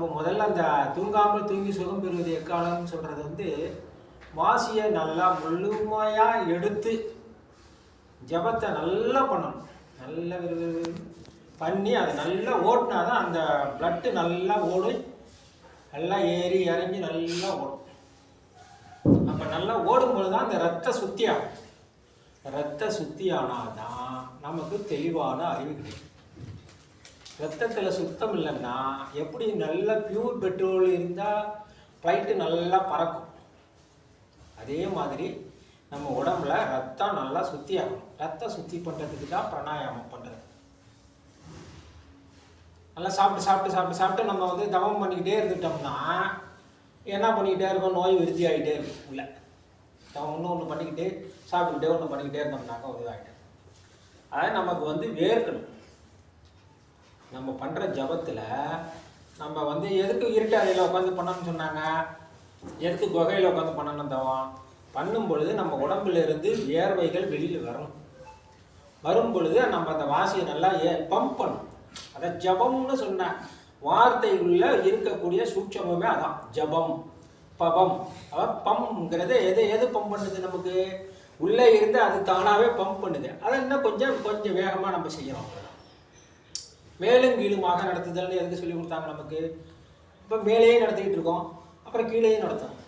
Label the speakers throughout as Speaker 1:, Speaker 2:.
Speaker 1: நம்ம முதல்ல அந்த தூங்காமல் தூங்கி சுகம் பெறுவது எக்காலம்னு சொல்கிறது வந்து வாசியை நல்லா முழுமையாக எடுத்து ஜபத்தை நல்லா பண்ணணும். நல்ல பண்ணி அதை நல்லா ஓட்டினா தான் அந்த பிளட்டு நல்லா ஓடும். நல்லா ஏறி இறங்கி நல்லா ஓடும். அப்போ நல்லா ஓடும்பொழுது தான் அந்த ரத்த சுத்தியாகும் ரத்த சுத்தியானால் தான் நமக்கு தெளிவான அறிவு கிடைக்கும். ரத்தத்தில் சுத்தம் இல்லைன்னா எப்படி நல்ல பியூர் பெட்ரோல் இருந்தால் ஃப்ளைட்டு நல்லா பறக்கும்? அதே மாதிரி நம்ம உடம்புல ரத்தம் நல்லா சுத்தி ஆகும். ரத்தம் சுத்தி பண்ணுறதுக்கு தான் பிராணாயாமம் பண்ணுறது நல்லா சாப்பிட்டு சாப்பிட்டு சாப்பிட்டு சாப்பிட்டு நம்ம வந்து தவம் பண்ணிக்கிட்டே இருந்துட்டோம்னா என்ன பண்ணிக்கிட்டே இருக்கோம்? நோய் விருத்தி ஆகிட்டே இருக்கும் உள்ள. தவம் ஒன்று ஒன்று பண்ணிக்கிட்டே சாப்பிட்டுக்கிட்டே ஒன்று பண்ணிக்கிட்டே இருந்தோம்னாக்கா ஒரு அதாவது நமக்கு வந்து வேர்க்கணும். நம்ம பண்ணுற ஜபத்தில் நம்ம வந்து எதுக்கு இருட்டு அறையில் உட்காந்து பண்ணணும்னு சொன்னாங்க? எதுக்கு குகையில் உட்காந்து பண்ணணும் தவம்? பண்ணும் பொழுது நம்ம உடம்புல இருந்து வியர்வைகள் வெளியில் வரும். வரும் பொழுது நம்ம அந்த வாசியை நல்லா ஏ பம்ப் பண்ணும் அதை ஜபம்னு சொன்ன வார்த்தைக்குள்ள இருக்கக்கூடிய சூட்சமுமே அதான். ஜபம் பபம். அதான் பம்ங்கிறது எது எது பம்ப் பண்ணுது நமக்கு? உள்ளே இருந்து அது தானாகவே பம்ப் பண்ணுது. அதை இன்னும் கொஞ்சம் கொஞ்சம் வேகமாக நம்ம செய்யணும் மேலும் கீழுமாக நடத்துதல்னு எதுக்கு சொல்லி கொடுத்தாங்க நமக்கு? இப்போ மேலேயே நடத்திக்கிட்டு இருக்கோம். அப்புறம் கீழேயே நடத்தணும்.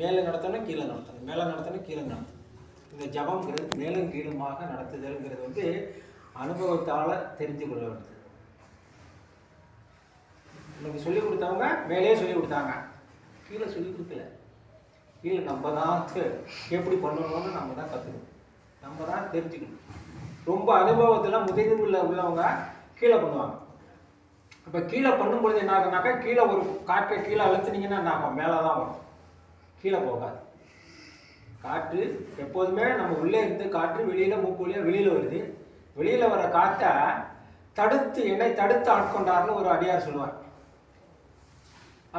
Speaker 1: மேலே நடத்தணும் கீழே நடத்தணும். மேலே நடத்தணும் கீழே நடத்தணும். இந்த ஜபங்கிறது மேலும் கீழுமாக நடத்துதல்ங்கிறது வந்து அனுபவத்தால் தெரிஞ்சு கொள்ள வேண்டியது. நமக்கு சொல்லிக் கொடுத்தவங்க மேலேயே சொல்லிக் கொடுத்தாங்க. கீழே சொல்லிக் கொடுக்கல. கீழே நம்ம தான் எப்படி பண்ணணும்னு நம்ம தான் கற்றுக்கணும் நம்ம தான் தெரிஞ்சுக்கணும். ரொம்ப அனுபவத்தில் முதிர்வு உள்ள உள்ளவங்க கீழே பண்ணுவாங்க. இப்போ கீழே பண்ணும்பொழுது என்ன ஆகுனாக்கா கீழே ஒரு காற்றை கீழே அழுத்துனீங்கன்னா என்ன ஆகும்? மேலே தான் வரும். கீழே போகாது. காற்று எப்போதுமே நம்ம உள்ளே இருந்து காற்று வெளியில் மூக்கு வழியாக வெளியில் வருது. வெளியில் வர காற்றை தடுத்து என்னை தடுத்து ஆட்கொண்டார்னு ஒரு அடியார் சொல்லுவார்.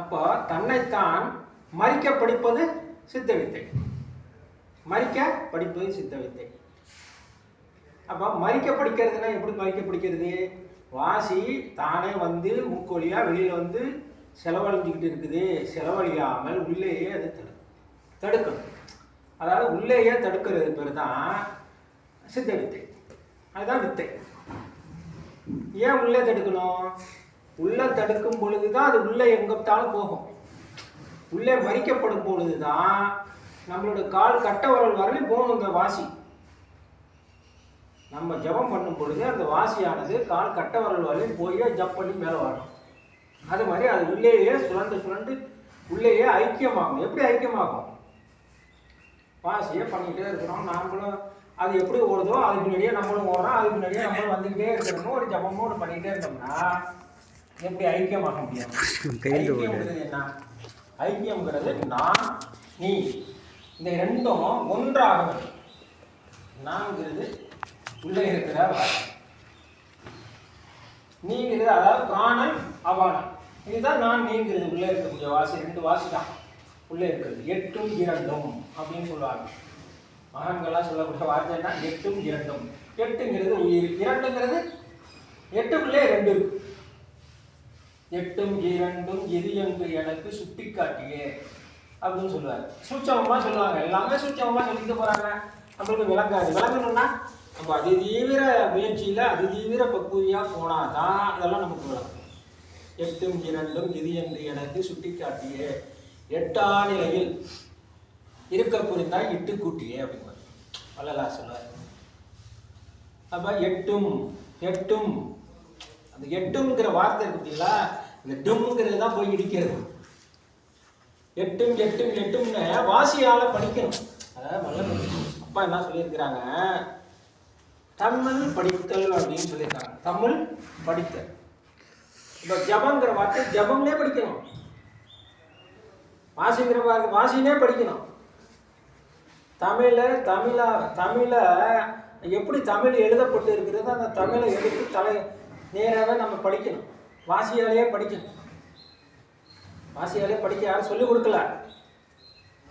Speaker 1: அப்போ தன்னைத்தான் மறிக்க படிப்பது சித்த வித்தை. மறிக்க படிப்பது சித்த வித்தை. அப்போ மறிக்க படிக்கிறதுனா எப்படி மறிக்க படிக்கிறது? வாசி தானே வந்து மூக்கு வெளியில் வந்து செலவழிஞ்சிக்கிட்டு இருக்குது. செலவழியாமல் உள்ளேயே அது தடு தடுக்கணும் அதாவது உள்ளேயே தடுக்கிறது பேர் தான் சித்த வித்தை அதுதான் வித்தை. ஏன் உள்ளே தடுக்கணும்? உள்ளே தடுக்கும் பொழுது தான் அது உள்ளே எங்கத்தாலும் போகும். உள்ளே மறிக்கப்படும் பொழுது தான் நம்மளோட கால் கட்ட வரல் வரலையும் போகணும் இந்த வாசி. நம்ம ஜெபம் பண்ணும் பொழுது அந்த வாசியானது கால் கட்ட வரல் வரலையும் போய் ஜப் பண்ணி மேலே வரணும் அது மாதிரி அது உள்ளேயே சுழண்டு சுழண்டு உள்ளேயே ஐக்கியமாகும். எப்படி ஐக்கியமாகும்? வாசியை பண்ணிக்கிட்டே இருக்கிறோம். நாமளும் அது எப்படி ஓடுதோ அதுக்கு முன்னாடியே நம்மளும் ஓடுறோம். அதுக்கு முன்னாடியே நம்மளும் வந்துக்கிட்டே இருக்கிறோமோ ஒரு ஜபமும் ஒன்று பண்ணிக்கிட்டே இருந்தோம்னா எப்படி ஐக்கியமாக முடியும்? ஐக்கியம்ங்கிறது என்ன? ஐக்கியம்ங்கிறது நான் நீ. இந்த ரெண்டும் ஒன்றாக நான்கிறது உள்ளே இருக்கிற நீங்கிறது அதாவது பிராணன் அபானம் இதுதான் நான் நீங்கிறது. உள்ளே இருக்கக்கூடிய வாசி ரெண்டு வாசி தான் உள்ளே இருக்கிறது. எட்டும் இரண்டும் அப்படின்னு சொல்லுவாங்க. மகன்கள்லாம் சொல்லக்கூடிய வார்த்தை என்ன? எட்டும் இரண்டும். எட்டுங்கிறது உயிர். இரண்டுங்கிறது எட்டுக்குள்ளே ரெண்டு. எட்டும் இரண்டும் எது என்று எனக்கு சுட்டி காட்டியே அப்படின்னு சொல்லுவார். சூட்சமமாக சொல்லுவாங்க. எல்லாமே சூட்சமமாக சொல்லிட்டு போகிறாங்க நம்மளுக்கு விளங்காது. விளங்கணும்னா நம்ம அதிதீவிர முயற்சியில் அதிதீவிர பக்குவியாக போனால் தான் அதெல்லாம் நமக்கு வரும். எட்டும் இரண்டும் இது என்று எனக்கு சுட்டி காட்டியே எட்டா நிலையில் இருக்க புரிந்தால் இட்டு கூட்டியே அப்படிங்கிறார் வள்ளலார் சொல்லுவார் அப்போ எட்டும் எட்டும் அந்த எட்டுங்கிற வார்த்தை இருக்குங்களா பார்த்தீங்களா? இந்த டும்ங்கிறது தான் போய் இடிக்கிறது. எட்டும் எட்டும் எட்டும்னு வாசியால் படிக்கணும். அதாவது வல்லல் அப்பா என்ன சொல்லியிருக்கிறாங்க? தமிழ் படித்தல் அப்படின்னு சொல்லியிருக்காங்க. தமிழ் படித்தல். இப்போ ஜபங்கிற வார்த்தை ஜபம்னே படிக்கணும். வாசிங்கிற வார்த்தை வாசினே படிக்கணும். தமிழை தமிழா தமிழை எப்படி தமிழ் எழுதப்பட்டு இருக்கிறதோ அந்த தமிழை எடுத்து தலை நேராக நம்ம படிக்கணும். வாசியாலேயே படிக்கணும். வாசியாலே படிக்க யாரும் சொல்லிக் கொடுக்கல.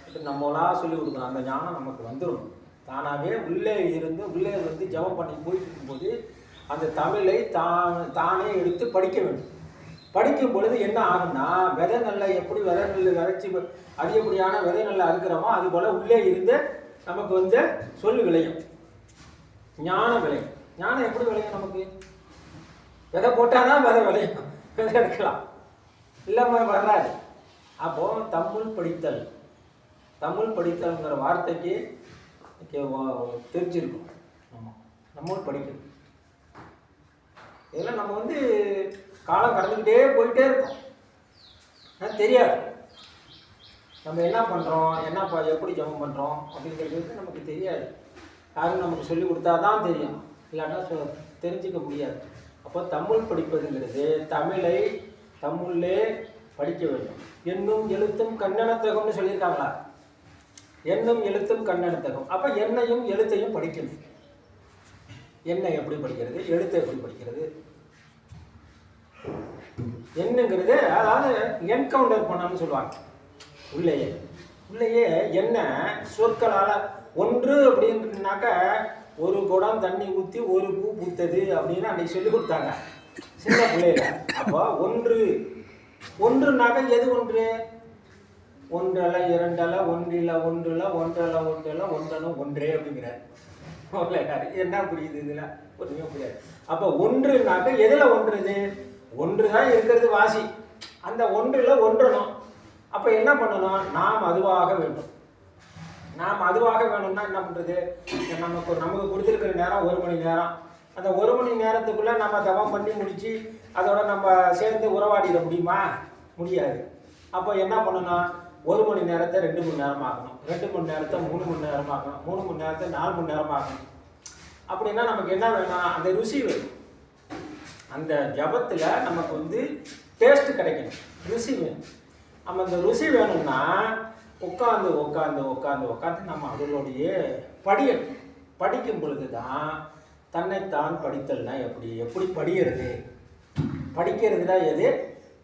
Speaker 1: இது நம்மளா சொல்லிக் கொடுக்கணும். அந்த ஞானம் நமக்கு வந்துடும் தானாகவே உள்ளே இருந்து உள்ளே வந்து ஜெபம் பண்ணி போயிட்டு இருக்கும்போது அந்த தமிழை தான் தானே எடுத்து படிக்க வேண்டும். படிக்கும் பொழுது என்ன ஆகும்னா விதை நெல்லை எப்படி விதை நெல் விதைச்சி அதிகப்படியான விதை நெல்லை அறுக்கிறோமோ அது போல் உள்ளே இருந்து நமக்கு வந்து சொல்லு விளையும். ஞானம் விளையும். ஞானம் எப்படி விளையும் நமக்கு? விதை போட்டால் தான் விதை விளையும். விதை எடுக்கலாம். இல்லாமல் வராது. அப்போ தமிழ் படித்தல். தமிழ் படித்தல்ங்கிற வார்த்தைக்கு தெரிஞ்சிருக்கும். ஆமாம் நம்மளும் படிக்கணும். இதெல்லாம் நம்ம வந்து காலம் கடந்துக்கிட்டே போயிட்டே இருக்கோம். ஆனா தெரியாது. நம்ம என்ன பண்ணுறோம் என்ன ப எப்படி ஜெபம் பண்ணுறோம் அப்படிங்கிறது வந்து நமக்கு தெரியாது. யாரும் நமக்கு சொல்லி கொடுத்தா தான் தெரியும். இல்லாட்டா சொ தெரிஞ்சுக்க முடியாது. அப்போ தமிழ் படிப்பதுங்கிறது தமிழை தமிழ்லே படிக்க வேண்டும். எண்ணும் எழுத்தும் கண்ணனத்தகம்னு சொல்லியிருக்காங்களா? எண்ணும் எழுத்தும் கண்ணனத்தகம் அப்போ எண்ணையும் எழுத்தையும் படிக்கணும். எண்ணை எப்படி படிக்கிறது? எழுத்தை எப்படி படிக்கிறது? எண்ணுங்கிறது அதாவது என்கவுண்டர் பண்ணணும்னு சொல்லுவாங்க. உள்ளேயே. உள்ளேயே என்ன? சொற்களால் ஒன்று அப்படின்னாக்க ஒரு குடம் தண்ணி ஊற்றி ஒரு பூ பூத்தது அப்படின்னு அன்னைக்கு சொல்லி கொடுத்தாங்க. சின்ன பிள்ளையில. அப்போ ஒன்று. ஒன்றுனாக்க எது ஒன்று? ஒன்றல்ல இரண்டல்ல ஒன்றில் ஒன்றுல ஒன்றல ஒன்றல்ல ஒன்றனும் ஒன்றே அப்படிங்கிறார். என்ன புரியுது இதில்? ஒன்றுமே புரியாது. அப்போ ஒன்றுனாக்க எதில் ஒன்றுது? ஒன்று தான் இருக்கிறது வாசி. அந்த ஒன்றில் ஒன்றணும். அப்போ என்ன பண்ணணும்? நாம் அதுவாக வேண்டும். நாம் அதுவாக வேணும்னா என்ன பண்ணுறது நமக்கு நமக்கு கொடுத்துருக்கிற நேரம் ஒரு மணி நேரம். அந்த ஒரு மணி நேரத்துக்குள்ளே நம்ம தவம் பண்ணி முடித்து அதோட நம்ம சேர்ந்து உறவாடிட முடியுமா? முடியாது. அப்போ என்ன பண்ணணும்? ஒரு மணி நேரத்தை ரெண்டு மணி நேரம் ஆகணும். ரெண்டு மணி நேரத்தை மூணு மணி நேரம் ஆகணும். மூணு மணி நேரத்தை நாலு மணி நேரம் ஆகணும். அப்படின்னா நமக்கு என்ன வேணும் அந்த ருசி வேணும். அந்த ஜபத்தில் நமக்கு வந்து டேஸ்ட் கிடைக்கணும். ருசி வேணும். நம்ம அந்த ருசி வேணும்னா உட்காந்து உட்காந்து உட்காந்து உட்காந்து நம்ம அதனுடைய படியணும். படிக்கும் பொழுது தான் தன்னைத்தான் படித்தல்னா எப்படி? எப்படி படிக்கிறது படிக்கிறதுனா எது?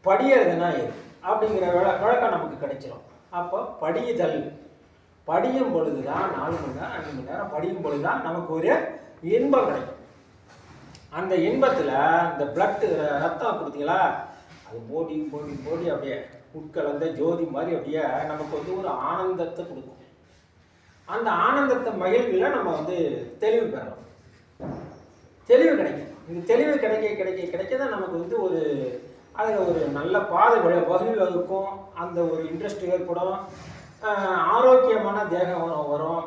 Speaker 1: படியறதுனா எது? அப்படிங்கிற விள விளக்கம் நமக்கு கிடைச்சிரும். அப்போ படியுதல். படியும் பொழுது தான் நாலு மணி நேரம் அஞ்சு மணி நேரம் படியும் பொழுது தான் நமக்கு ஒரு இன்பம் கிடைக்கும். அந்த இன்பத்தில் இந்த பிளட்டு ரத்தம் கொடுத்தீங்களா அது போடி போடி போடி அப்படியே உட்கலந்த ஜோதி மாதிரி அப்படியே நமக்கு வந்து ஒரு ஆனந்தத்தை கொடுக்கும். அந்த ஆனந்தத்தை மகிழ்வில் நம்ம வந்து தெளிவு பெறலாம். தெளிவு கிடைக்கும். இந்த தெளிவு கிடைக்க கிடைக்க கிடைக்க தான் நமக்கு வந்து ஒரு அதில் ஒரு நல்ல பாதை வழி- வகுக்கும் அந்த ஒரு இன்ட்ரெஸ்ட் ஏற்படும். ஆரோக்கியமான தேகம் வரும் வரும்.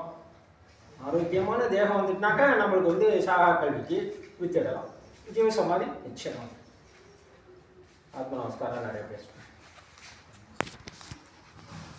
Speaker 1: ஆரோக்கியமான தேகம் வந்துட்டுனாக்கா நம்மளுக்கு வந்து சாகா கல்விக்கு வித்திடலாம். ஜீவசமாதி நிச்சயம். ஆத்ம நமஸ்காரம் நிறைய பேசுகிறேன்